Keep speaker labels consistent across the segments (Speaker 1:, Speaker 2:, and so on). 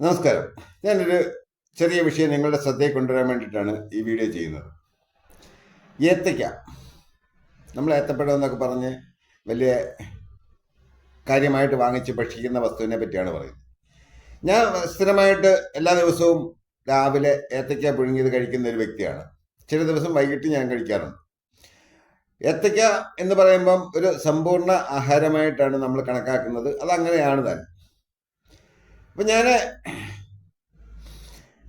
Speaker 1: നമസ്കാരം. ഞാനൊരു ചെറിയ വിഷയം നിങ്ങളുടെ ശ്രദ്ധയിൽ കൊണ്ടുവരാൻ വേണ്ടിയിട്ടാണ് ഈ വീഡിയോ ചെയ്യുന്നത്. ഏത്തയ്ക്ക. നമ്മൾ ഏത്തപ്പഴം എന്നൊക്കെ പറഞ്ഞ് വലിയ കാര്യമായിട്ട് വാങ്ങിച്ച് ഭക്ഷിക്കുന്ന വസ്തുവിനെ പറ്റിയാണ് പറയുന്നത്. ഞാൻ സ്ഥിരമായിട്ട് എല്ലാ ദിവസവും രാവിലെ ഏത്തയ്ക്ക പുഴുങ്ങിയത് കഴിക്കുന്ന ഒരു വ്യക്തിയാണ്. ചില ദിവസം വൈകിട്ട് ഞാൻ കഴിക്കാറുണ്ട്. ഏത്തയ്ക്ക എന്ന് പറയുമ്പം ഒരു സമ്പൂർണ ആഹാരമായിട്ടാണ് നമ്മൾ കണക്കാക്കുന്നത്. അതങ്ങനെയാണ് താൻ അപ്പം ഞാൻ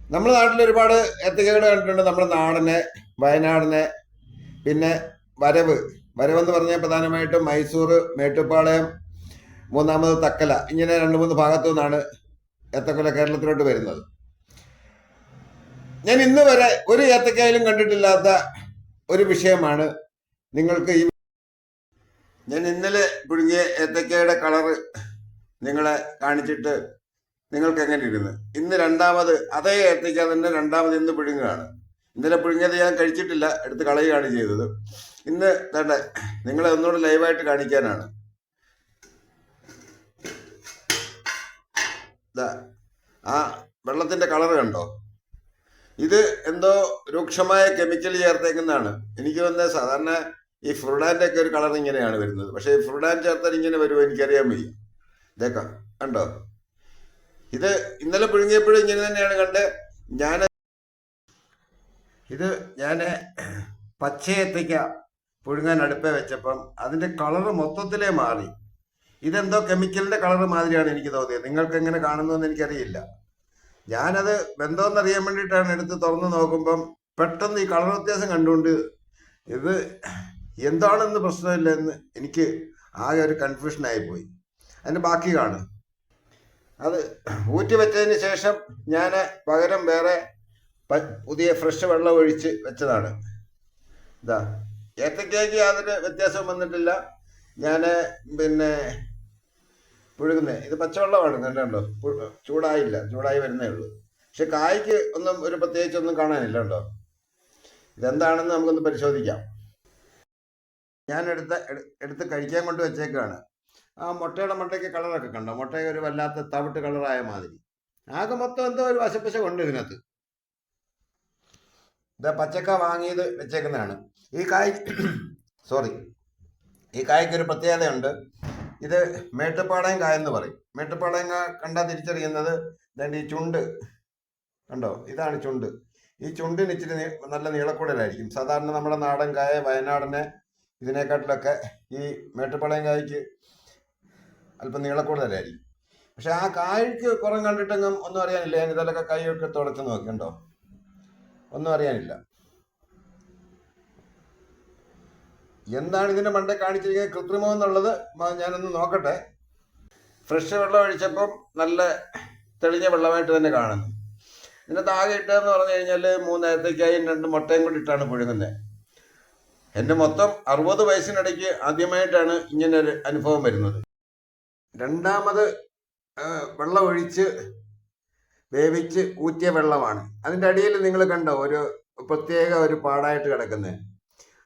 Speaker 1: നമ്മുടെ നാട്ടിൽ ഒരുപാട് ഏത്തക്കകൾ കണ്ടിട്ടുണ്ട്. നമ്മുടെ നാടിനെ വയനാടിനെ പിന്നെ വരവ്. വരവെന്ന് പറഞ്ഞാൽ പ്രധാനമായിട്ടും മൈസൂർ മേട്ടുപ്പാളയം മൂന്നാമത് തക്കല. ഇങ്ങനെ രണ്ട് മൂന്ന് ഭാഗത്തു നിന്നാണ് ഏത്തക്കൊല കേരളത്തിലോട്ട് വരുന്നത്. ഞാൻ ഇന്ന് വരെ ഒരു ഏത്തക്കായാലും കണ്ടിട്ടില്ലാത്ത ഒരു വിഷയമാണ് നിങ്ങൾക്ക് ഈ ഞാൻ ഇന്നലെ പുഴുങ്ങിയ ഏത്തക്കയുടെ കളറ് നിങ്ങളെ കാണിച്ചിട്ട് നിങ്ങൾക്ക് എങ്ങനെ ഇരുന്ന്? ഇന്ന് രണ്ടാമത് അതേ ഏത്തയ്ക്ക തന്നെ രണ്ടാമത് ഇന്ന് പിഴുങ്ങുകയാണ്. ഇന്നലെ പിഴുങ്ങിയത് ഞാൻ കഴിച്ചിട്ടില്ല എടുത്ത് കളയുകയാണ് ചെയ്തത്. ഇന്ന് തന്നെ നിങ്ങളെ ഒന്നുകൂടെ ലൈവായിട്ട് കാണിക്കാനാണ്. ആ വെള്ളത്തിന്റെ കളർ കണ്ടോ? ഇത് എന്തോ രൂക്ഷമായ കെമിക്കൽ ചേർത്തേക്കുന്നതാണ്. എനിക്ക് വന്ന സാധാരണ ഈ ഫ്രുഡാന്റെ ഒക്കെ ഒരു കളർ ഇങ്ങനെയാണ് വരുന്നത്. പക്ഷേ ഈ ഫ്രുഡാൻ ചേർത്താൽ ഇങ്ങനെ വരുമോ? എനിക്കറിയാൻ വയ്യ. ഇതേക്കാം കണ്ടോ? ഇത് ഇന്നലെ പുഴുങ്ങിയപ്പോഴും ഇങ്ങനെ തന്നെയാണ് കണ്ട് ഞാൻ ഇത് ഞാൻ പച്ചയത്തേക്ക പുഴുങ്ങാൻ അടുപ്പേ വെച്ചപ്പം അതിന്റെ കളറ് മൊത്തത്തിലേ മാറി. ഇതെന്തോ കെമിക്കലിന്റെ കളറ് മാതിരിയാണ് എനിക്ക് തോന്നിയത്. നിങ്ങൾക്ക് എങ്ങനെ കാണുന്നതെന്ന് എനിക്കറിയില്ല. ഞാനത് ബന്ധമെന്നറിയാൻ വേണ്ടിയിട്ടാണ് എടുത്ത് തുറന്ന് നോക്കുമ്പം പെട്ടെന്ന് ഈ കളർ വ്യത്യാസം കണ്ടുകൊണ്ട് ഇത് എന്താണെന്ന് പ്രശ്നമില്ല എന്ന് എനിക്ക് ആകെ ഒരു കൺഫ്യൂഷൻ പോയി. അതിന്റെ ബാക്കി കാണും. അത് ഊറ്റി വെച്ചതിന് ശേഷം ഞാൻ പകരം വേറെ പുതിയ ഫ്രഷ് വെള്ളം ഒഴിച്ച് വെച്ചതാണ്. ഇതാ ഏത്തക്കേക്ക് യാതൊരു വ്യത്യാസവും വന്നിട്ടില്ല. ഞാൻ പിന്നെ പുഴുകുന്നത് ഇത് പച്ചവെള്ളമാണ് കണ്ടോ? ചൂടായില്ല ചൂടായി വരുന്നേ ഉള്ളൂ. പക്ഷെ കായ്ക്ക് ഒന്നും ഒരു പ്രത്യേകിച്ചൊന്നും കാണാനില്ല കേട്ടോ ഇതെന്താണെന്ന് നമുക്കൊന്ന് പരിശോധിക്കാം. ഞാൻ എടുത്ത എടു- എടുത്ത് കഴിക്കാൻ കൊണ്ട് വെച്ചേക്കാണ്. ആ മുട്ടയുടെ മുട്ടയ്ക്ക് കളറൊക്കെ കണ്ടോ? മുട്ടയെ ഒരു വല്ലാത്ത തവിട്ട് കളറായ മാതിരി. ആകെ മൊത്തം എന്തോ ഒരു വശപ്പശ കൊണ്ട് ഇതിനകത്ത്. ഇതാ പച്ചക്ക വാങ്ങിയത് വെച്ചേക്കുന്നതാണ്. ഈ കായ് സോറി ഈ കായ്ക്ക് ഒരു പ്രത്യേകതയുണ്ട്. ഇത് മേട്ടുപ്പാളയം കായ എന്ന് പറയും. മേട്ടുപ്പാളയം കാ കണ്ടാൽ തിരിച്ചറിയുന്നത് ഈ ചുണ്ട്. കണ്ടോ? ഇതാണ് ചുണ്ട്. ഈ ചുണ്ടിന് ഇച്ചിരി നല്ല നീളക്കൂടലായിരിക്കും. സാധാരണ നമ്മുടെ നാടൻ കായ വയനാടിനെ ഇതിനെക്കാട്ടിലൊക്കെ ഈ മേട്ടുപ്പാളയം കായ്ക്ക് അല്പം നീളക്കൂടുതലായിരിക്കും പക്ഷെ ആ കായ്ക്ക് കുറം കണ്ടിട്ടെങ്കിലും ഒന്നും അറിയാനില്ല. ഞാൻ ഇതിലൊക്കെ കൈയൊക്കെ തുടച്ച് നോക്കിണ്ടോ ഒന്നും അറിയാനില്ല. എന്താണ് ഇതിന്റെ മണ്ടേ കാണിച്ചിരിക്കുന്നത്? കൃത്രിമം എന്നുള്ളത് ഞാനൊന്ന് നോക്കട്ടെ. ഫ്രഷ് വെള്ളം ഒഴിച്ചപ്പം നല്ല തെളിഞ്ഞ വെള്ളമായിട്ട് തന്നെ കാണുന്നു. ഇതിനകത്ത് ആകെ ഇട്ടതെന്ന് പറഞ്ഞു കഴിഞ്ഞാൽ മൂന്നേരത്തേക്കായും രണ്ട് മുട്ടയും കൂടി ഇട്ടാണ് പുഴുങ്ങുന്നത്. എന്റെ മൊത്തം അറുപത് വയസ്സിനിടയ്ക്ക് ആദ്യമായിട്ടാണ് ഇങ്ങനെ ഒരു അനുഭവം വരുന്നത്. രണ്ടാമത് വെള്ളമൊഴിച്ച് വേവിച്ച് ഊറ്റിയ വെള്ളമാണ്. അതിന്റെ അടിയിൽ നിങ്ങൾ കണ്ടോ ഒരു പ്രത്യേക ഒരു പാടായിട്ട് കിടക്കുന്നത്.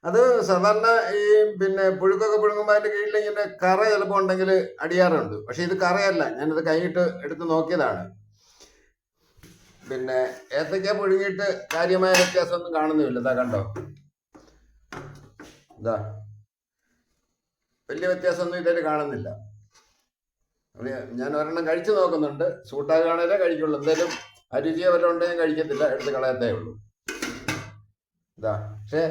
Speaker 1: അത് സാധാരണ ഈ പിന്നെ പുഴുക്കൊക്കെ പുഴുങ്ങുമ്പോൾ കീഴിൽ ഇങ്ങനെ കറ ചിലപ്പോൾ ഉണ്ടെങ്കിൽ അടിയാറുണ്ട്. പക്ഷേ ഇത് കറയല്ല ഞാനത് കൈയിട്ട് എടുത്ത് നോക്കിയതാണ്. പിന്നെ ഏത്തക്ക പുഴുങ്ങിയിട്ട് കാര്യമായ വ്യത്യാസമൊന്നും കാണുന്നുമില്ല ഇതാ കണ്ടോ? ഇതാ. വലിയ വ്യത്യാസമൊന്നും ഇതായിട്ട് കാണുന്നില്ല. ഞാൻ ഒരെണ്ണം കഴിച്ചു നോക്കുന്നുണ്ട്. സൂട്ടാകുകയാണേലേ കഴിക്കുള്ളൂ. എന്തായാലും അരുചിയോ വല്ലതും ഉണ്ടെങ്കിൽ കഴിക്കത്തില്ല. എടുത്ത് കളയത്തേ ഉള്ളൂ. ഇതാ. പക്ഷേ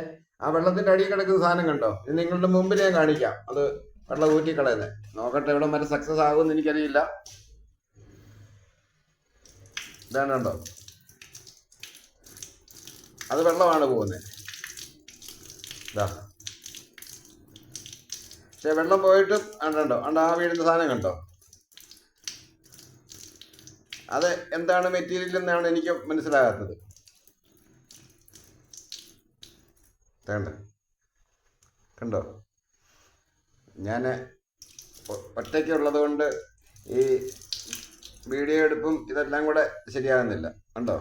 Speaker 1: ആ വെള്ളത്തിന്റെ അടിയിൽ കിടക്കുന്ന സാധനം കണ്ടോ? ഇത് നിങ്ങളുടെ മുമ്പിൽ ഞാൻ കാണിക്കാം. അത് വെള്ളം ഊറ്റി കളയുന്നത് നോക്കട്ടെ ഇവിടെ വരെ സക്സസ് ആകുമെന്ന് എനിക്കറിയില്ല. ഇതാണ് കണ്ടോ? അത് വെള്ളമാണ് പോകുന്നത് ഇതാ. പക്ഷെ വെള്ളം പോയിട്ട് കണ്ടോ? കണ്ടോ ആ വീടിന്റെ സാധനം കണ്ടോ? അത് എന്താണ് മെറ്റീരിയൽ എന്നാണ് എനിക്ക് മനസ്സിലാകാത്തത്. കണ്ടോ? ഞാൻ ഒറ്റയ്ക്കുള്ളത് കൊണ്ട് ഈ വീഡിയോ എടുപ്പും ഇതെല്ലാം കൂടെ ശരിയാകുന്നില്ല. കണ്ടോ?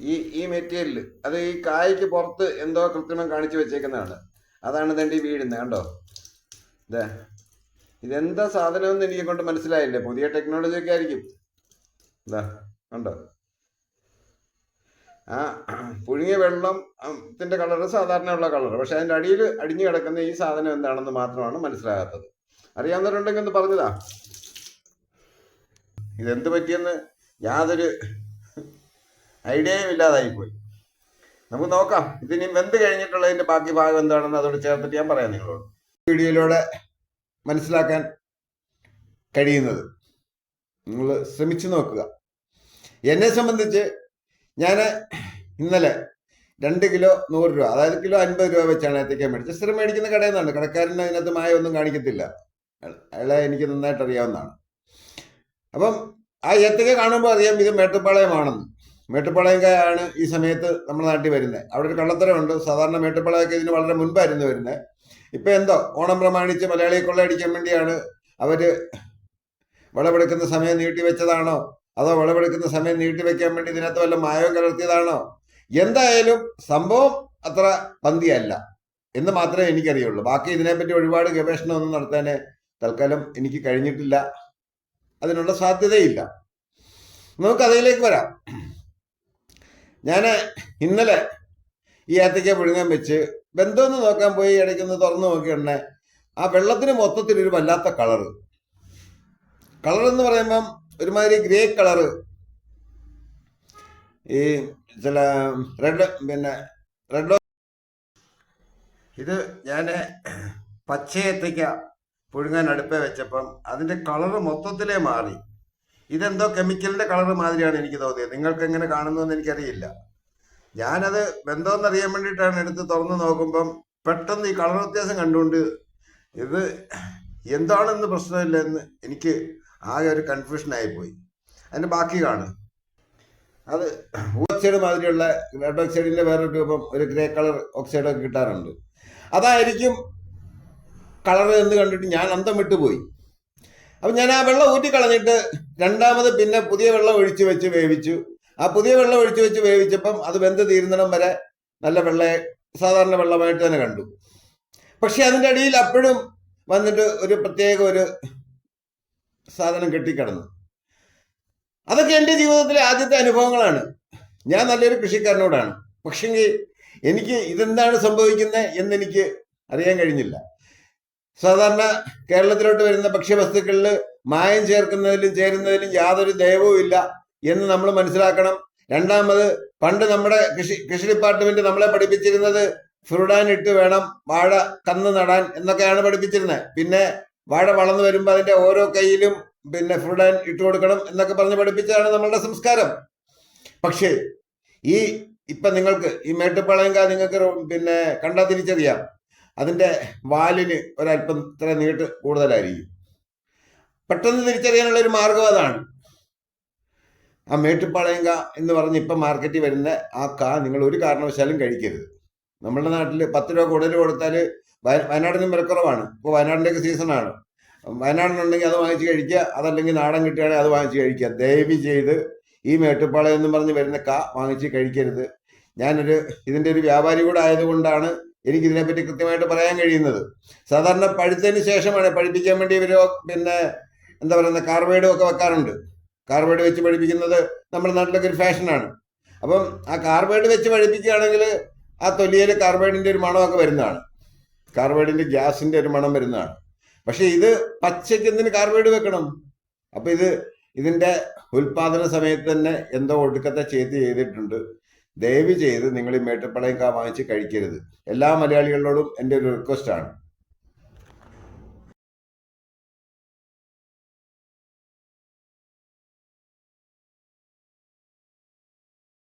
Speaker 1: ഈ ഈ മെറ്റീരിയൽ അത് ഈ കായ്ക്ക് പുറത്ത് എന്തോ കൃത്രിമം കാണിച്ചു വെച്ചേക്കുന്നതാണ്. അതാണ് ഇതെന്റെ ഈ വീഴുന്നത് കണ്ടോ? ഇതേ ഇതെന്താ സാധനമെന്ന് എനിക്ക് കൊണ്ട് മനസ്സിലായില്ലേ? പുതിയ ടെക്നോളജി ഒക്കെ ആയിരിക്കും. എന്താ ഉണ്ടോ ആ പുഴുങ്ങിയ വെള്ളത്തിന്റെ കളർ സാധാരണയുള്ള കളർ പക്ഷെ അതിന്റെ അടിയിൽ അടിഞ്ഞു കിടക്കുന്ന ഈ സാധനം എന്താണെന്ന് മാത്രമാണ് മനസ്സിലാകാത്തത്. അറിയാവുന്നവരുണ്ടെങ്കിൽ ഒന്ന് പറഞ്ഞതാ. ഇതെന്ത് പറ്റിയെന്ന് യാതൊരു ഐഡിയയും ഇല്ലാതായിപ്പോയി. നമുക്ക് നോക്കാം. ഇതിനി വെന്ത് കഴിഞ്ഞിട്ടുള്ളതിന്റെ ബാക്കി ഭാഗം എന്താണെന്ന് അതോട് ചേർത്തിട്ട് ഞാൻ പറയാം നിങ്ങളോട്. വീഡിയോയിലൂടെ മനസ്സിലാക്കാൻ കഴിയുന്നത്. നിങ്ങൾ ശ്രമിച്ചു നോക്കുക. എന്നെ സംബന്ധിച്ച് ഞാൻ ഇന്നലെ രണ്ട് കിലോ നൂറ് രൂപ അതായത് കിലോ അൻപത് രൂപ വെച്ചാണ് ഏത്തയ്ക്ക മേടിച്ചത്. സ്ഥിരം മേടിക്കുന്ന കടയിൽ നിന്നാണ് കടക്കാരൻ അതിനകത്ത് മായ ഒന്നും കാണിക്കത്തില്ല അയാളെ എനിക്ക് നന്നായിട്ട് അറിയാവുന്നതാണ്. അപ്പം ആ ഏത്തയ്ക്ക കാണുമ്പോൾ അറിയാം ഇത് മേട്ടുപ്പാളയമാണെന്ന്. മേട്ടുപ്പാളയങ്കായാണ് ഈ സമയത്ത് നമ്മുടെ നാട്ടിൽ വരുന്നത്. അവിടെ ഒരു കള്ളത്തരമുണ്ട്. സാധാരണ മേട്ടുപ്പാളയൊക്കെ ഇതിന് വളരെ മുൻപായിരുന്നു വരുന്നത്. ഇപ്പം എന്തോ ഓണം പ്രമാണിച്ച് മലയാളിയെ കൊള്ളയടിക്കാൻ വേണ്ടിയാണ് അവർ വിളവെടുക്കുന്ന സമയം നീട്ടിവെച്ചതാണോ അതോ വിളവെടുക്കുന്ന സമയം നീട്ടിവെക്കാൻ വേണ്ടി ഇതിനകത്ത് വല്ല മായവും കലർത്തിയതാണോ? എന്തായാലും സംഭവം അത്ര പന്തിയല്ല എന്ന് മാത്രമേ എനിക്കറിയുള്ളൂ. ബാക്കി ഇതിനെപ്പറ്റി ഒരുപാട് ഗവേഷണം ഒന്നും നടത്താൻ തൽക്കാലം എനിക്ക് കഴിഞ്ഞിട്ടില്ല. അതിനുള്ള സാധ്യതയില്ല. നമുക്ക് അതിലേക്ക് വരാം. ഞാൻ ഇന്നലെ ഈ ഏത്തയ്ക്ക പുഴുങ്ങാൻ വെച്ച് ബന്ധമൊന്ന് നോക്കാൻ പോയി ഇടയ്ക്കൊന്ന് തുറന്നു നോക്കിയുണ്ടെ ആ വെള്ളത്തിന് മൊത്തത്തിൽ ഒരു വല്ലാത്ത കളറ്. കളർ എന്ന് പറയുമ്പം ഒരുമാതിരി ഗ്രേ കളറ്. ഈ ചില റെഡ് പിന്നെ റെഡ് ഇത് ഞാൻ പച്ചയത്തേക്ക പുഴുങ്ങാൻ അടുപ്പേ വെച്ചപ്പം അതിന്റെ കളറ് മൊത്തത്തിലേ മാറി. ഇതെന്തോ കെമിക്കലിന്റെ കളർ മാതിരിയാണ് എനിക്ക് തോന്നിയത്. നിങ്ങൾക്ക് എങ്ങനെ കാണുന്നതെന്ന് എനിക്കറിയില്ല. ഞാനത് ബന്ധമെന്നറിയാൻ വേണ്ടിയിട്ടാണ് എടുത്ത് തുറന്നു നോക്കുമ്പം പെട്ടെന്ന് ഈ കളർ വ്യത്യാസം കണ്ടുകൊണ്ട് ഇത് എന്താണെന്ന് പ്രശ്നമില്ല എന്ന് എനിക്ക് ആകെ ഒരു കൺഫ്യൂഷൻ ആയിപ്പോയി. അതിന്റെ ബാക്കി കാണും. അത് ഓക്സൈഡ് മാതിരിയുള്ള റെഡ് ഓക്സൈഡിന്റെ വേറൊരു രൂപം ഒരു ഗ്രേ കളർ ഓക്സൈഡ് ഒക്കെ കിട്ടാറുണ്ട്. അതായിരിക്കും കളർ എന്ന് കണ്ടിട്ട് ഞാൻ അന്തം വിട്ടുപോയി അപ്പം ഞാൻ ആ വെള്ളം ഊറ്റിക്കളഞ്ഞിട്ട് രണ്ടാമത് പിന്നെ പുതിയ വെള്ളം ഒഴിച്ച് വെച്ച് വേവിച്ചു. ആ പുതിയ വെള്ളം ഒഴിച്ച് വെച്ച് വേവിച്ചപ്പം അത് വെന്ത് തീരുന്നിടം വരെ നല്ല വെള്ള സാധാരണ വെള്ളമായിട്ട് തന്നെ കണ്ടു. പക്ഷെ അതിന്റെ അടിയിൽ അപ്പോഴും വന്നിട്ട് ഒരു പ്രത്യേക ഒരു സാധനം കെട്ടിക്കിടന്നു. അതൊക്കെ എന്റെ ജീവിതത്തിലെ ആദ്യത്തെ അനുഭവങ്ങളാണ്. ഞാൻ നല്ലൊരു കൃഷിക്കാരനോടാണ്. പക്ഷെങ്കിൽ എനിക്ക് ഇതെന്താണ് സംഭവിക്കുന്നത് എന്നെനിക്ക് അറിയാൻ കഴിഞ്ഞില്ല. സാധാരണ കേരളത്തിലോട്ട് വരുന്ന ഭക്ഷ്യവസ്തുക്കളിൽ മായം ചേർക്കുന്നതിലും ചേരുന്നതിലും യാതൊരു ദയവും ഇല്ല എന്ന് നമ്മൾ മനസ്സിലാക്കണം. രണ്ടാമത് പണ്ട് നമ്മുടെ കൃഷി കൃഷി ഡിപ്പാർട്ട്മെന്റ് നമ്മളെ പഠിപ്പിച്ചിരുന്നത് ഫ്രൂഡാൻ ഇട്ട് വേണം വാഴ കന്ന് നടാൻ എന്നൊക്കെയാണ് പഠിപ്പിച്ചിരുന്നത്. പിന്നെ വാഴ വളർന്നു വരുമ്പോൾ അതിന്റെ ഓരോ കൈയിലും പിന്നെ ഫ്രൂഡാൻ ഇട്ട് കൊടുക്കണം എന്നൊക്കെ പറഞ്ഞ് പഠിപ്പിച്ചതാണ് നമ്മളുടെ സംസ്കാരം. പക്ഷേ ഈ ഇപ്പൊ നിങ്ങൾക്ക് ഈ മേട്ടുപ്പാളയങ്ക നിങ്ങൾക്ക് പിന്നെ കണ്ടാൽ തിരിച്ചറിയാം. അതിന്റെ വാലിന് ഒരല്പം ഇത്ര നീട്ട് കൂടുതലായിരിക്കും. പെട്ടെന്ന് തിരിച്ചറിയാനുള്ള ഒരു മാർഗം അതാണ്. ആ മേട്ടുപ്പാളയങ്ക എന്ന് പറഞ്ഞ് ഇപ്പം മാർക്കറ്റിൽ വരുന്ന ആ കാ നിങ്ങൾ ഒരു കാരണവശാലും കഴിക്കരുത്. നമ്മുടെ നാട്ടിൽ പത്ത് രൂപ കൂടുതൽ കൊടുത്താൽ വയനാടിനും വിലക്കുറവാണ് ഇപ്പോൾ വയനാടിന്റെയൊക്കെ സീസണാണ് വയനാടിനുണ്ടെങ്കിൽ അത് വാങ്ങിച്ച് കഴിക്കുക അതല്ലെങ്കിൽ നാടൻ കിട്ടുകയാണെങ്കിൽ അത് വാങ്ങിച്ച് കഴിക്കുക. ദയവ് ചെയ്ത് ഈ മേട്ടുപ്പാളയം എന്ന് പറഞ്ഞ് വരുന്ന കാ വാങ്ങിച്ച് കഴിക്കരുത്. ഞാനൊരു ഇതിന്റെ ഒരു വ്യാപാരി കൂടെ ആയതുകൊണ്ടാണ് എനിക്ക് ഇതിനെപ്പറ്റി കൃത്യമായിട്ട് പറയാൻ കഴിയുന്നത്. സാധാരണ പഴുത്തതിന് ശേഷമാണ് പഠിപ്പിക്കാൻ വേണ്ടി ഇവർ പിന്നെ എന്താ പറയുന്ന കാർബൈഡും ഒക്കെ വെക്കാറുണ്ട്. കാർബൈഡ് വെച്ച് പഠിപ്പിക്കുന്നത് നമ്മുടെ നാട്ടിലൊക്കെ ഒരു ഫാഷനാണ്. അപ്പം ആ കാർബൈഡ് വെച്ച് പഠിപ്പിക്കുകയാണെങ്കിൽ ആ തൊലിയിൽ കാർബൈഡിന്റെ ഒരു മണമൊക്കെ വരുന്നതാണ്. കാർബൈഡിന്റെ ഗ്യാസിന്റെ ഒരു മണം വരുന്നതാണ്. പക്ഷേ ഇത് പച്ചയ്ക്ക് എന്തിന് കാർബൈഡ് വെക്കണം? അപ്പൊ ഇത് ഇതിന്റെ ഉൽപാദന സമയത്ത് തന്നെ എന്തോ ഒടുക്കത്തെ ചെയ്ത് ചെയ്തിട്ടുണ്ട്. ദയവ് ചെയ്ത് നിങ്ങൾ ഈ മേട്ടുപ്പളയും കാ വാങ്ങിച്ച് കഴിക്കരുത്. എല്ലാ മലയാളികളോടും എന്റെ ഒരു റിക്വസ്റ്റ് ആണ്.